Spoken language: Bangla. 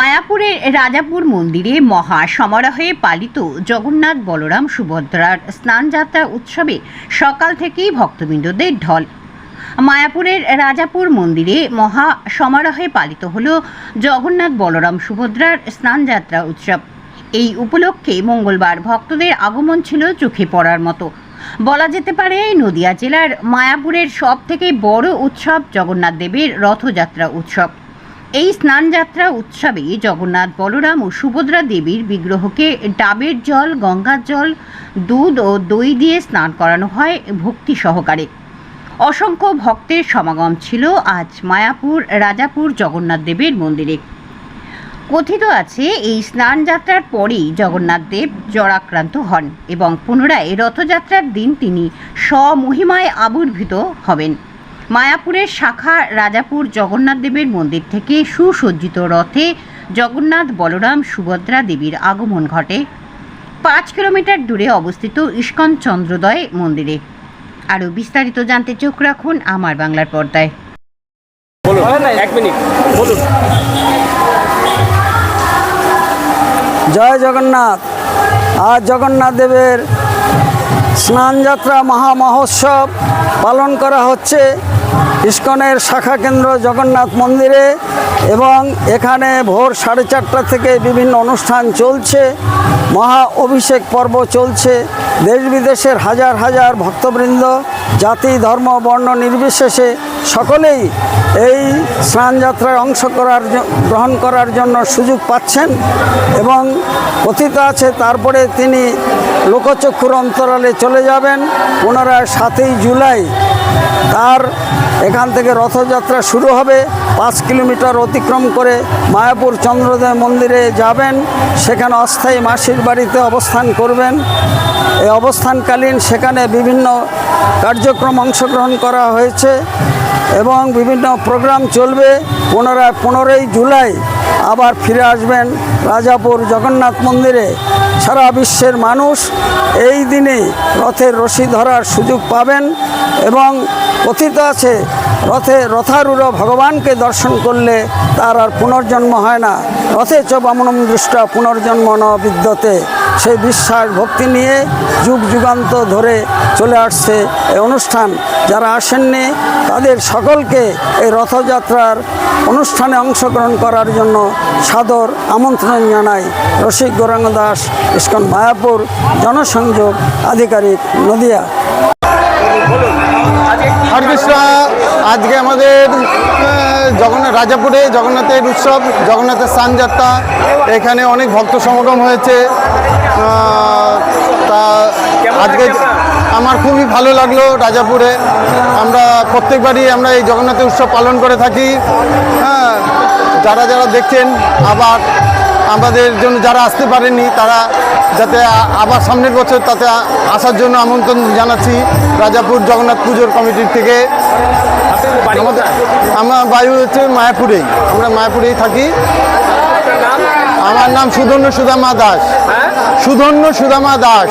মায়াপুরের রাজাপুর মন্দিরে মহা সমারোহে পালিত জগন্নাথ বলরাম সুভদ্রার স্নানযাত্রা উৎসবে সকাল থেকেই ভক্তবৃন্দদের ঢল। মায়াপুরের রাজাপুর মন্দিরে মহা সমারোহে পালিত হল জগন্নাথ বলরাম সুভদ্রার স্নানযাত্রা উৎসব। এই উপলক্ষে মঙ্গলবার ভক্তদের আগমন ছিল চোখে পড়ার মতো। বলা যেতে পারে, নদিয়া জেলার মায়াপুরের সব থেকে বড় উৎসব জগন্নাথ দেবের রথযাত্রা উৎসব। এই স্নানযাত্রা উৎসবে জগন্নাথ বলরাম ও সুভদ্রা দেবীর বিগ্রহকে ডাবের জল, গঙ্গার জল, দুধ ও দই দিয়ে স্নান করানো হয় ভক্তি সহকারে। অসংখ্য ভক্তের সমাগম ছিল আজ মায়াপুর রাজাপুর জগন্নাথ দেবের মন্দিরে। কথিত আছে, এই স্নান যাত্রার পরেই জগন্নাথ দেব জরাক্রান্ত হন এবং পুনরায় রথযাত্রার দিন তিনি স্বমহিমায় আবির্ভূত হবেন। মায়াপুরের শাখা রাজাপুর জগন্নাথ দেবের মন্দির থেকে সুসজ্জিত রথে জগন্নাথ বলরাম সুভদ্রা দেবীর আগমন ঘটে। পাঁচ কিলোমিটার দূরে অবস্থিত ইস্কন চন্দ্রোদয় মন্দিরে। আরও বিস্তারিত জানতে চোখ রাখুন আমার বাংলার পর্দায়। বলুন এক মিনিট। বলুন। জয় জগন্নাথ। আজ জগন্নাথ দেবের স্নানযাত্রা মহা মহোৎসব পালন করা হচ্ছে। ইস্কনের শাখা কেন্দ্র জগন্নাথ মন্দিরে এবং এখানে ভোর সাড়ে চারটা থেকে বিভিন্ন অনুষ্ঠান চলছে, মহা অভিষেক পর্ব চলছে। দেশ বিদেশের হাজার হাজার ভক্তবৃন্দ, জাতি, ধর্ম, বর্ণ নির্বিশেষে সকলেই এই স্নানযাত্রায় অংশ করার গ্রহণ করার জন্য সুযোগ পাচ্ছেন এবং কথিত আছে তারপরে তিনি লোকচক্ষুর অন্তরালে চলে যাবেন। পুনরায় সাতই জুলাই তার এখান থেকে রথযাত্রা শুরু হবে। পাঁচ কিলোমিটার অতিক্রম করে মায়াপুর চন্দ্রোদয় মন্দিরে যাবেন। সেখানে অস্থায়ী মাসির বাড়িতে অবস্থান করবেন। এই অবস্থানকালীন সেখানে বিভিন্ন কার্যক্রম অংশগ্রহণ করা হয়েছে। এবং বিভিন্ন প্রোগ্রাম চলবে। পুনরায় পনেরোই জুলাই আবার ফিরে আসবেন রাজাপুর জগন্নাথ মন্দিরে। সারা বিশ্বের মানুষ এই দিনে রথের রশি ধরার সুযোগ পাবেন এবং কথিত আছে, রথে রথারূঢ় ভগবানকে দর্শন করলে তার আর পুনর্জন্ম হয় না। রথে চ বামনম দৃষ্টা পুনর্জন্ম ন বিদ্যতে। সেই বিশ্বাস ভক্তি নিয়ে যুগ যুগান্ত ধরে চলে আসছে এই অনুষ্ঠান। যারা আসেননি, তাদের সকলকে এই রথযাত্রার অনুষ্ঠানে অংশগ্রহণ করার জন্য সাদর আমন্ত্রণ জানাই। রসিক গৌরাঙ্গ দাস, ইস্কন মায়াপুর, জনসংযোগ আধিকারিক নদিয়া। আজকে আমাদের জগন্নাথ রাজাপুরে জগন্নাথের উৎসব জগন্নাথের স্নানযাত্রা এখানে অনেক ভক্ত সমাগম হয়েছে। তা আজকে আমার খুবই ভালো লাগল রাজাপুরে। আমরা প্রত্যেকবারই আমরা এই জগন্নাথের উৎসব পালন করে থাকি। হ্যাঁ যারা যারা দেখছেন আবার আমাদের জন্য যারা আসতে পারেনি তারা যাতে আবার সামনের বছর তাতে আসার জন্য আমন্ত্রণ জানাচ্ছি রাজাপুর জগন্নাথ পুজোর কমিটির থেকে। আমাদের আমার বায়ু হচ্ছে মায়াপুরেই আমরা মায়াপুরেই থাকি। আমার নাম সুধন্য সুদামা দাস। হ্যাঁ? সুধন্য সুদামা দাস।